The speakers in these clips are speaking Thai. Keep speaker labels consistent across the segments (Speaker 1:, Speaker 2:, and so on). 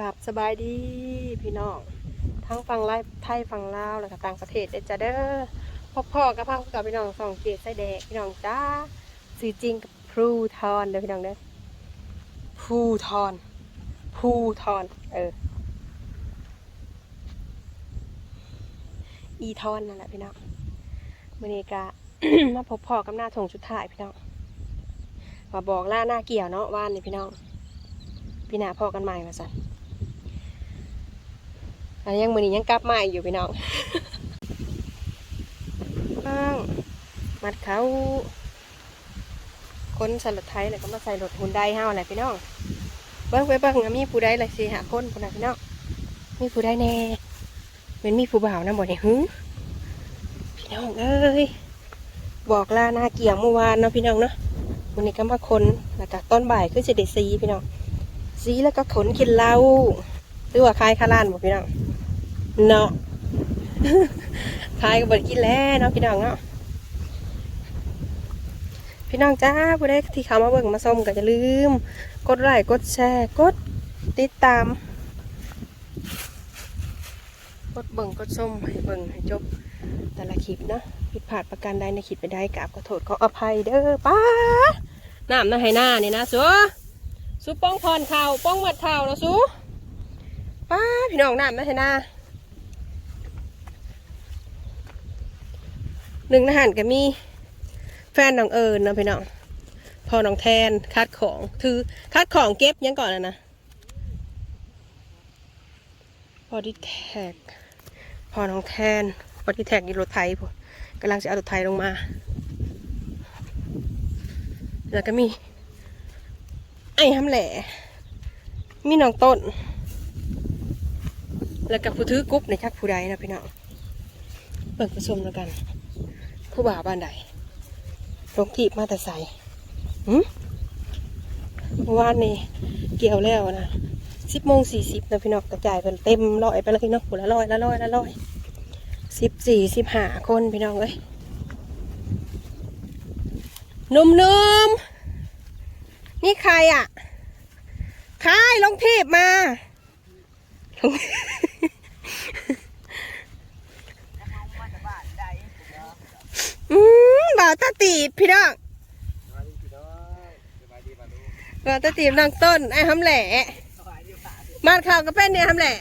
Speaker 1: กับสบายดีพี่น้องทั้งฝั่งไลฟ์ไทยฝั่งลาวแล้วก็ต่างประเทศเด้จ้าเด้อพ่อพ่อกับพ่อกับพี่น้องสองเกตไส้แดงพี่น้องจ้าสื่อจริงกับพลูทอนเด้อพี่น้องเด้อพลูทอนพลูทอน เออ อีทอนนั่นแหละพี่น้องมื่อนี้กะมาพบพ่อกับหน้าทงชุดถ่ายพี่น้องมาบอกล่าหน้าเกี่ยวเนาะว่านนี่พี่น้องพี่หน้าพ่อกันใหม่มาสั่น อันยังมือนี้ยังกลับมาอยู่พี่น้องบ้างมัดเขาคนสลัดไทยแล้วก็มาใส่รถหุ่นได้ห้าวอะไรพี่น้องเบิ้งไปเบิ้งอะมีผู้ใดอะไรสิหาคนคนไหนะพี่น้องมีผู้ใดแน่เป็นมีผู้บ่าวนะบ่เนี่ยหึพี่น้องเอ้ยบอกลาหน้าเกี่ยงเมื่อวานเนาะพี่น้องเนาะวันนี้ก็มาคนแล้วก็ต้นบ่ายคือจะได้ซีพี่น้องสีแล้วก็ขนกินเหล้า หรือว่าคายคาลานบอกพี่น้องเนาะคายก็บดกินแล้วเนาะพี่น้องเนาะพี่น้องจ้าผู้ใดที่เขามาเบิ่งมาส้มก็จะลืม กดไลค์กดแชร์กดติดตาม กดเบิ่งกดส้มให้เบิ่งให้จบแต่ละคลิปเนาะผิดพลาดประการใดในคลิปไปได้กราบขอโทษขออภัยเด้อป้าน้ำน้ำให้หน้านี่นะสัวสูป้องพรข่าวป้องมัดข่าวแล้วสู ป้าพี่น้องน้ำนะเห็นนาหนึ่งทหารก็มีแฟนน้องเอิญนะพี่น้องพอน้องแทนคัดของถือคัดของเก็บยังก่อนนะนะพอดีแท็กพอน้องแทนพอดีแท็กยู่รถไทยพวกกำลังจะเอารถไทยลงมา แล้วก็มี ไอ้ห้ำแหล่มีน้องต้น แล้วกับผู้ถือกุ๊บในชักผู้ใดนะพี่น้องเปิดผสมแล้วกัน ผู้บ่าวบ้านใดลงทีบมาแต่ใส่หืมเมื่อวานนี้เกี่ยวแล้วนะสิบโมงสี่สิบนะพี่น้องกระจายเป็นเต็มร้อยไปเลยเนาะผู้ละร้อยละร้อยละร้อยสิบสี่สิบห้าคนพี่น้องเอ้ยหนุ่มๆ นี่ใครอะใครลงทีบมาลง อืมบ่าวตาตีบพี่น้องบ่าวตาตีบนางต้นไอ้หำแหล่มาดข่าวก็เป็นเนี่ยหำแหล่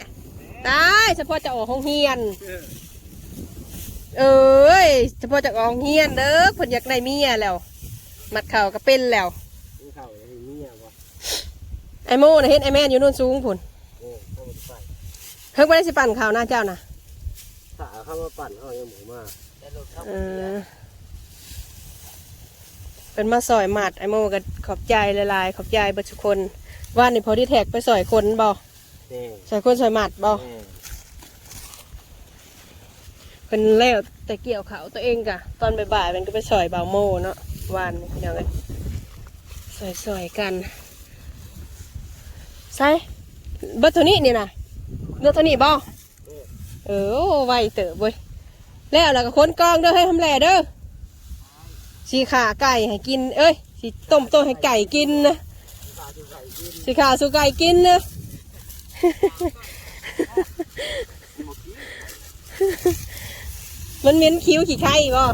Speaker 1: ตายเฉพาะจะออกห้องเฮียน เอ้ยเฉพาะจะออกห้องเฮียนเด้อเพิ่นอยากได้เมียแล้ว มัดข่าวก็เป็นแล้ว
Speaker 2: เขาอย่างนี้อะวะ
Speaker 1: ไอโม่นะเห็นไอแม่นอยู่นู่นสูงผุน
Speaker 2: โอ้เขาไป
Speaker 1: เพิ่งไม่ได้สิปั่นข่าวหน้าเจ้านะ
Speaker 2: ถ้าเข้ามาปั่นเขายังหมูมาก
Speaker 1: เออ เป็นมาสอยหมัดไอโม่ก็ขอบใจหลายๆขอบใจเบัทุกคนว่านี่พอที่แท็กไปสอยคนบ่
Speaker 2: เน่
Speaker 1: สอยคนสอยหมัดบ่
Speaker 2: เน่
Speaker 1: เป็นแล้วแต่เกี่ยวเขาวตัวเองกะ ตอนบ่ายๆมันก็ไปสอยเบาโม่เนาะวานนี่พี่น้องเอ้ยสอยสอยๆกันใช่เบิดเท่านี้นี่นะเลือกเท่านี้บ่เออไวเต๋อเว้ยแล้วแล้วก็คนกองเด้อให้ทำแหล่เด้อ สีขาไก่ให้กิน เอ้ยสีต้มต้มให้ไก่กินนะสีขาสูไก่กินนะมันเหม็นคิ้วขี้ไข่บ่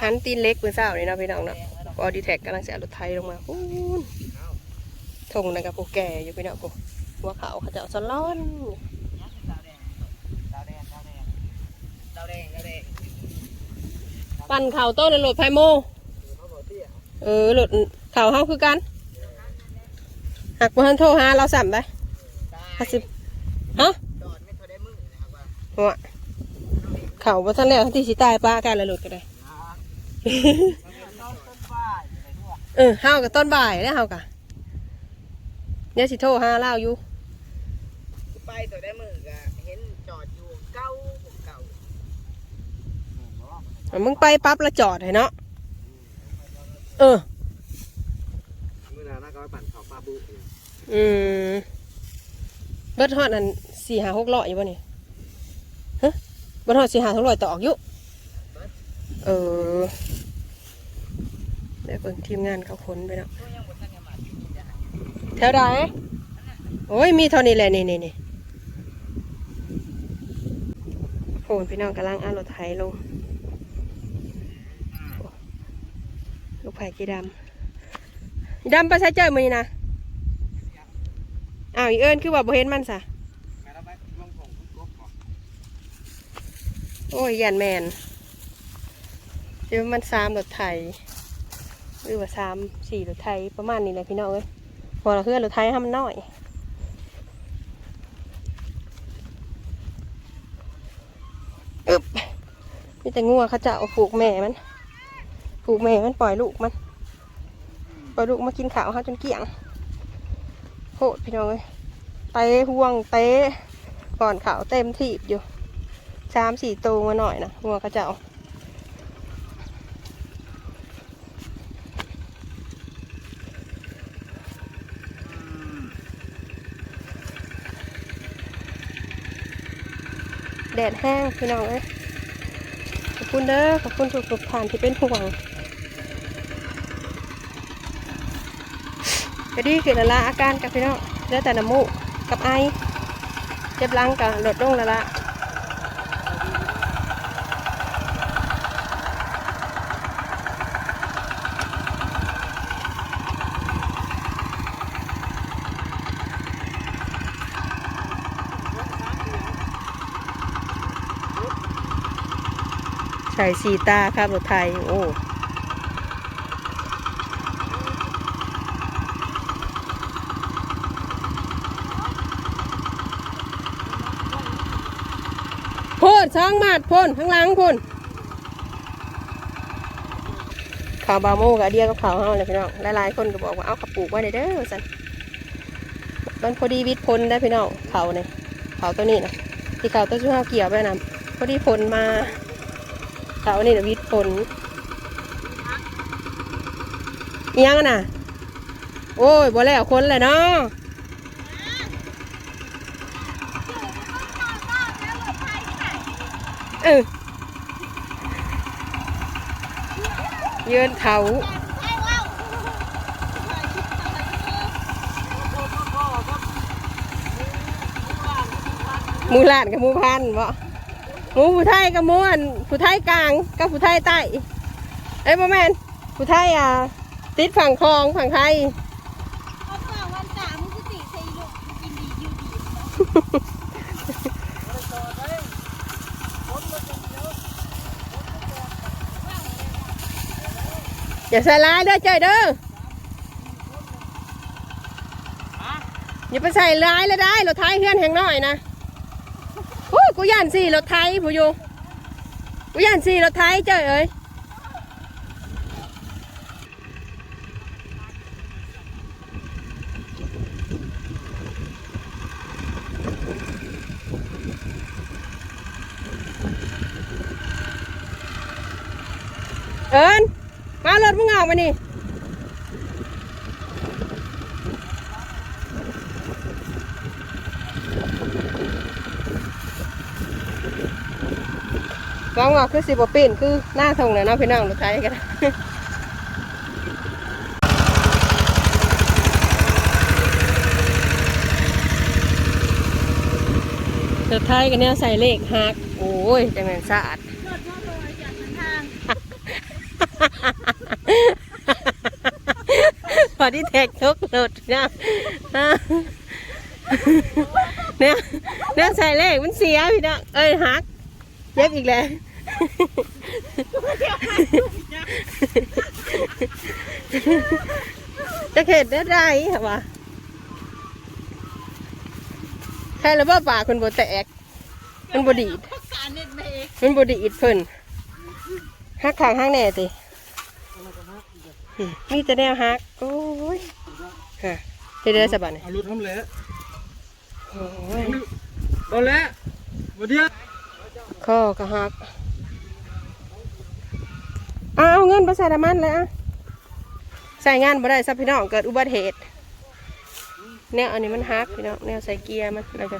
Speaker 1: หันตีนเล็กเป็นเศร้าเลยเนาะพี่น้องเนาะบอดีแท็กกำลังจะเอารถไทยลงมาอู้นทงนะครับพวกแก่อยู่พี่น้องพวกหัวเขาเขาจะเอาสล้อน ปั่นเข่าต้นในรถไฟโม เออรถเข่าเฮาคือกัน หักมาทันโทรหาเราสั่มได้ห้าสิบฮะหัวเข่าบ่ทันแล้วที่สิตายป้ากันแล้วรถก็ได้ เออเฮากับต้นบ่ายแล้วเฮากะเดี๋ยวสิโทรหาเล่าอยู่
Speaker 3: ไปตัวได้มือกะเห็นจอดอยู่เก้าผมเก่า
Speaker 1: มึงไปปั๊บแล้วจอดให้เนาะเออ
Speaker 2: เมื่อนั้นก็ไปปั่นเขาปลาบู
Speaker 1: อืมเบิดฮอดนั่นสี่หาหกร้อยอยู่ป่ะนี่ฮะเบิดฮอดสี่หาหกร้อยต่อออกยู่เออเดี๋ยวเบิ่งทีมงานเขาค้นไปเนาะแถวใดโอ้ยมีเท่านี้แหละนี่นี่นี่โอ้ยพี่น้องกำลังเอานรถไถลงโอ้ ลูกไผ่กีดำดำไปใช้เจอมือนี่นะอ้าวอีเอิญคือว่าบ่เห็นมันซะโอ้ยยันแมนเดี๋ยวมันสามรถไถหรือว่าสามสี่รถไถประมาณนี้แหละพี่น้องเอ้ยพอเราเพื่อนรถไถให้มันน้อยอึบมีแต่งัวเขาจะเอาผูกแม่มัน ผูกแม่มันปล่อยลูกมัน ปล่อยลูกมากินข้าวเขาจนเกลี้ยงโหดพี่น้องเลยเตะห่วงเตะก่อนขาวเต็มทีบอยู่สามสี่ตัวมาหน่อยนะงัวเขาจะเอาแดดแห้งพี่น้องเอ้ยขอบคุณเด้อขอบคุณทุกๆท่านที่เป็นห่วง ก็ดีขึ้นละละอาการกับพี่น้องเหลือแต่น้ำมูกกับไอ เจ็บหลังกับลดลงละละใส่สีตาครับรถไทย โอ้ สองมาดพ่นข้างหลังพ่นข่าวบาโมกับเดียกับข่าวเฮาเลยพี่น้องหลายๆคนก็บอกว่าเอาขับปลูกไว้เด้อสันมันพอดีวิทพ้นได้พี่น้องเขาเนี่ยเขาตัวนี้นะที่เขาตัวชื่อเฮาเกี่ยวไปนะพอดีพ้นมาเขานี่นะวิทพ้นอิหยังน่ะ โอ้ยบ่แล้วคนเลยเนาะ เออเยืนเถาหมูลานกับหมูพันบ่หมูผู้ไทยกับหมูอันผู้ไทยกลางกับผู้ไทยใต้ เอ้ยบ่แม่นผู้ไทยอะติดฝั่งคลองฝั่งไทย
Speaker 4: เอาฝากวันจ่ามึงคือติใส่ลูกกินดีอยู่ดี
Speaker 1: อย่าใส่ร้ายเด้อเจ้ยเด้ออย่าไปใส่ร้ายเลยได้รถไทยเฮือนแห่งน้อยนะโอ้ยกูย่านสี่รถไทยผู้อยู่กูย่านสี่รถไทยเจ้ยเอ้ยเอิญ มารถมึงออกมานี่กองว่าคือสิบปีนคือหน้าทงเลยเนาะพี่น้องรถไทยกันรถไทยกันเนี่ยใส่เลขหัก โอ้ยจังแม่นสะอาด
Speaker 4: ยจากทาง
Speaker 1: พอที่แท็กทุกรถเนี่ยเนี่ยเนี่ยใส่เลขมันเสียพี่น้องเอ้ยหัก เย็บอีกแล้วจะเข็ดได้ไรเหรอวะใครระเบ้าป่าคนบแตกมันบดีด
Speaker 4: มั
Speaker 1: นบดีดเพิ่นหักขางหักแน่ติ มมีแต่แนวหักโอ้ยฮะเฮ็ดได้สบายเนี่ย
Speaker 2: เอารุดทำเละ
Speaker 1: โอ้ย
Speaker 2: โดนแล้ววันเดียว
Speaker 1: ข้อก็หักเอาเอาเงินไปใส่น้ำมันเลยอะใส่งานบ่ได้ซับพี่น้องเกิดอุบัติเหตุแนวอันนี้มันหักพี่น้องแนวใส่เกียร์มันแล้วก็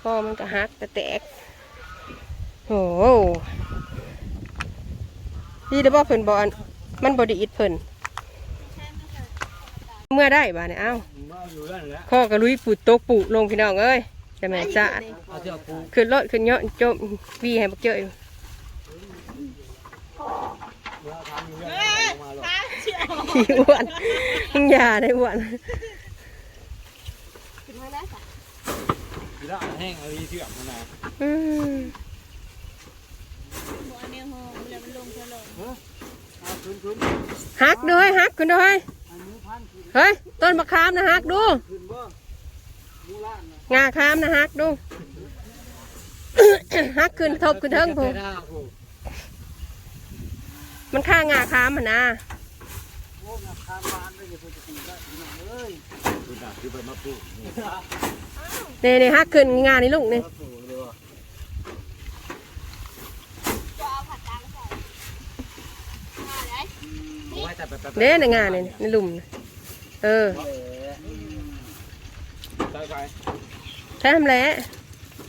Speaker 1: ข้อมันก็หักแต่แตกโอ้โหนี่เดี๋ยวบอกเพิ่นบอล มันบอดีอิดเพิ่นเมื่อได้บ่าเนี่ยเอ้า
Speaker 2: มาอยู่นั่นแหละ
Speaker 1: ข้อกระลุยปูดโตกปูลงพี่น้องเอ้ยจะแม่นจ้า
Speaker 2: เอาเจ้าปู
Speaker 1: ขึ้นรถขึ้นเยอะโจมวีให้บักเจออยู่
Speaker 2: เวลาทำอยู่เนี่ยเอามาหรอก
Speaker 1: ขี้อ้วนมึงอย่าได้อ้วน
Speaker 4: ขึ้นมาได้ค่ะ
Speaker 2: ทีละแห้งเอาดีเสื่อมมาหน่อย
Speaker 1: อืม
Speaker 4: หัวเนียหงแล้วมันลงเทะลง
Speaker 2: เอาขึ้นขึ้น
Speaker 1: หักด้วยหักขึ้นด้วย
Speaker 2: อันนี้พันขึ้น
Speaker 1: เฮ้ยต้นมะขามนะหักดู
Speaker 2: ขึ้นบ่มูล่างนะ
Speaker 1: งาขามนะหักดูหักขึ้นทบขึ้นเทิงพู
Speaker 2: หน้าผู
Speaker 1: มันค่างาขามนะ
Speaker 2: โอ้ยคามบ้านเลยเดี๋ยเพิ่นจะตีได้พี่น้องเอ้ย
Speaker 1: หักขึ้นงานนี่ลูกนี่
Speaker 2: มาปลูกเลยว่ะ
Speaker 4: จะเอาผัดตังใส่มาได้
Speaker 2: เอาไว้แต่ไปไปไป
Speaker 1: เด้ในงานนี่ในหลุมน่ะเออ
Speaker 2: ไปไป
Speaker 1: ใช่ทำแหล้ว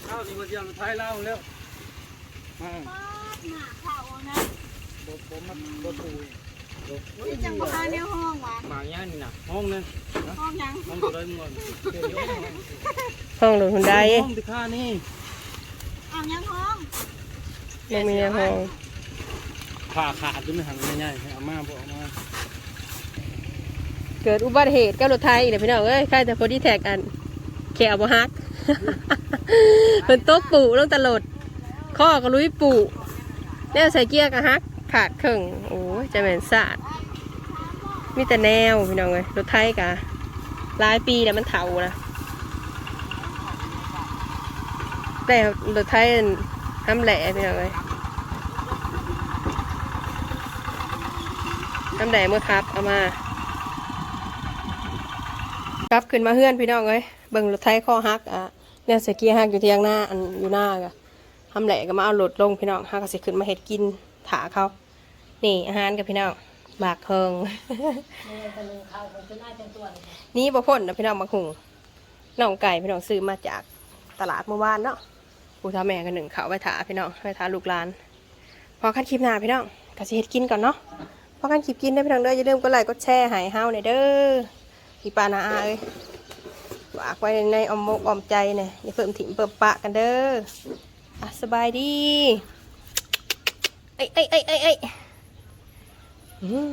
Speaker 2: เอ้านี่มาเที่ยวไทยเล่าเร็วมา
Speaker 4: ป๊าบหน้าเข้านะ
Speaker 2: บดผมมาบดปู
Speaker 4: นี่จังบ่หาแนวห้องวะ
Speaker 2: หมาย่างนี่นะห้องนึง
Speaker 4: ห้องยัง
Speaker 2: ห้องตัวเลยมึงก่อนเดี๋ยวเดี๋ยวห้อง
Speaker 1: ห้องหลุมหุ่นใด
Speaker 2: ห้องที่ข้านี่
Speaker 4: เอายังห้อง
Speaker 1: มันมีในห้อง
Speaker 2: ขาขาดจนไม่หันง่ายๆเอามาบอกเอามา
Speaker 1: เกิดอุบัติเหตุกับรถไทยเนี่ยพี่น้องเอ้ยใครแต่พอดีแท็กอันแขวบ่ฮักเป็นโต๊ะปู่ลงตลดข้อก็ลุยปู่แล้วใส่เกียร์ก็ฮักขาดครึ่งโอ้ยจะแม่นสาดมีแต่แนวพี่น้องเอ้ยรถไทยกะหลายปีแล้วมันเถานะแต่รถไทยทำแหล่พี่น้องเอ้ยทำแหล่เมื่อครับเอามา กลับขึ้นมาเฮือนพี่น้องเอ้ยเบิ่งรถไถข้อฮักอะเนี่ยเสกี้ฮักอยู่ที่ยางหน้าอันอยู่หน้าก็ทำแหละก็มาเอารถลงพี่น้องฮักก็สิขึ้นมาเฮ็ดกินถาเขานี่อาหารกับพี่น้องบากเคิงนี่บ่พ่นนะพี่น้องมาหุงน้องไก่พี่น้องซื้อมาจากตลาดเมื่อวานเนาะผู้ทาแม่กันหนึ่งเขาไว้ถาพี่น้องไว้ถาลูกหลานพอกันคลิปหน้าพี่น้องก็สิเฮ็ดกินก่อนเนาะพอกันคลิปกินได้พี่น้องเด้ออย่าลืมกดไลค์กดแชร์ให้เฮาหนเด้อ พี่ปานาอาเอ้ยฝากไว้ในอมมกอมใจเนี่ยอย่าเพิ่มถิ่มเพิ่มปะกันเด้ออะสบายดีเอ้ยเอ้ยเอ้ยเอ้ยเอ้อืม